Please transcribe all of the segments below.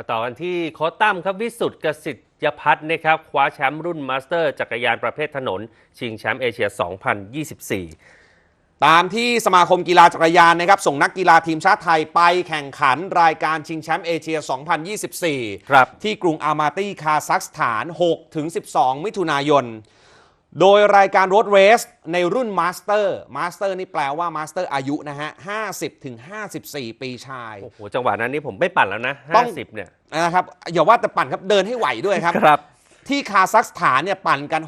มาต่อกันที่โค้ชตั้มครับวิสุทธ์กสิทธิยพัฒน์นะครับคว้าแชมป์รุ่นมาสเตอร์จักรยานประเภทถนน ชิงแชมป์เอเชีย 2024ตามที่สมาคมกีฬาจักรยานนะครับส่งนักกีฬาทีมชาติไทยไปแข่งขันรายการชิงแชมป์เอเชีย 2024 ครับ ที่กรุงอามาตี้คาซัคสถาน 6-12 มิถุนายน โดยรายการรถเรสในรุ่นมาสเตอร์มาสเตอร์นี่แปลว่ามาสเตอร์อายุนะฮะ 50-54 ปีชาย โอ้โหจังหวะนั้นนี่ผมไม่ปั่นแล้วนะต้อง 50เนี่ย นะครับ อย่าว่าแต่ปั่นครับ เดินให้ไหวด้วยครับ ครับ ที่คาซัคสถานเนี่ยปั่นกัน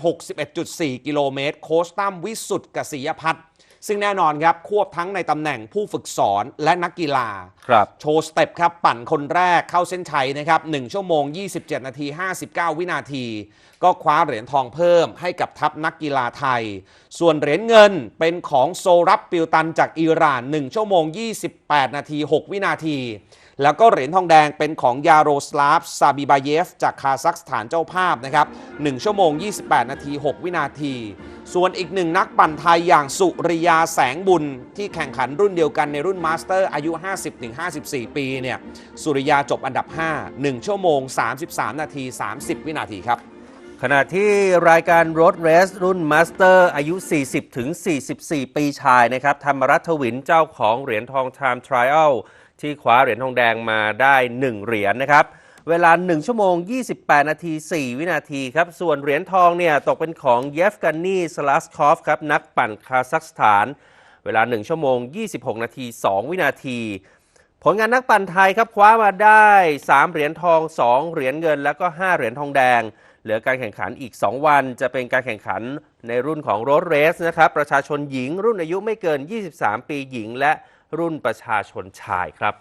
61.4 กิโลเมตร โค้ชตั้มวิสุทธ์กษียพัฒน์ ซึ่งแน่นอนครับควบทั้งในตำแหน่งผู้ฝึกสอนและนักกีฬา ครับ โชว์สเต็ปครับปั่นคนแรกเข้าเส้นชัยนะครับ1ชั่วโมง 27 นาที 59 วินาที ก็คว้าเหรียญทองเพิ่มให้กับทัพนักกีฬาไทย ส่วนเหรียญเงินเป็นของโซรับปิลตันจากอิหร่าน 1 ชั่วโมง 28 นาที 6 วินาที แล้วก็เหรียญทองแดงเป็นของยาโรสลาฟซาบิบาเยฟ จากคาซัคสถานเจ้าภาพนะครับ1ชั่วโมง 28 นาที 6 วินาที ส่วนอีกหนึ่งนักปั่นไทยอย่างสุริยาแสงบุญ ที่แข่งขันรุ่นเดียวกันในรุ่นมาสเตอร์อายุ 50-54 ปีเนี่ยสุริยาจบอันดับ 5 1 ชั่วโมง 33 นาที 30 วินาทีครับขณะที่รายการรถเรสรุ่นมาสเตอร์อายุ 40ถึง44 ปีชายนะครับธรรมรัฐวินเจ้าของเหรียญทอง Time Trial ที่คว้าเหรียญทองแดงมาได้ 1 เหรียญนะครับ เวลา 1 ชั่วโมง 28 นาที 4 วินาทีครับ ส่วนเหรียญทองเนี่ยตกเป็นของเยฟกันนีสลัสคอฟครับ นักปั่นคาซัคสถาน เวลา 1 ชั่วโมง 26 นาที 2 วินาที ผลงานนักปั่นไทยครับคว้ามาได้ 3 เหรียญทอง 2 เหรียญเงิน แล้วก็ 5 เหรียญทองแดงเหลือการแข่งขันอีก 2 วัน จะเป็นการแข่งขันในรุ่นของรถเรสนะครับ ประชาชนหญิงรุ่นอายุไม่เกิน 23 ปีหญิง และ รุ่นประชาชนชายครับ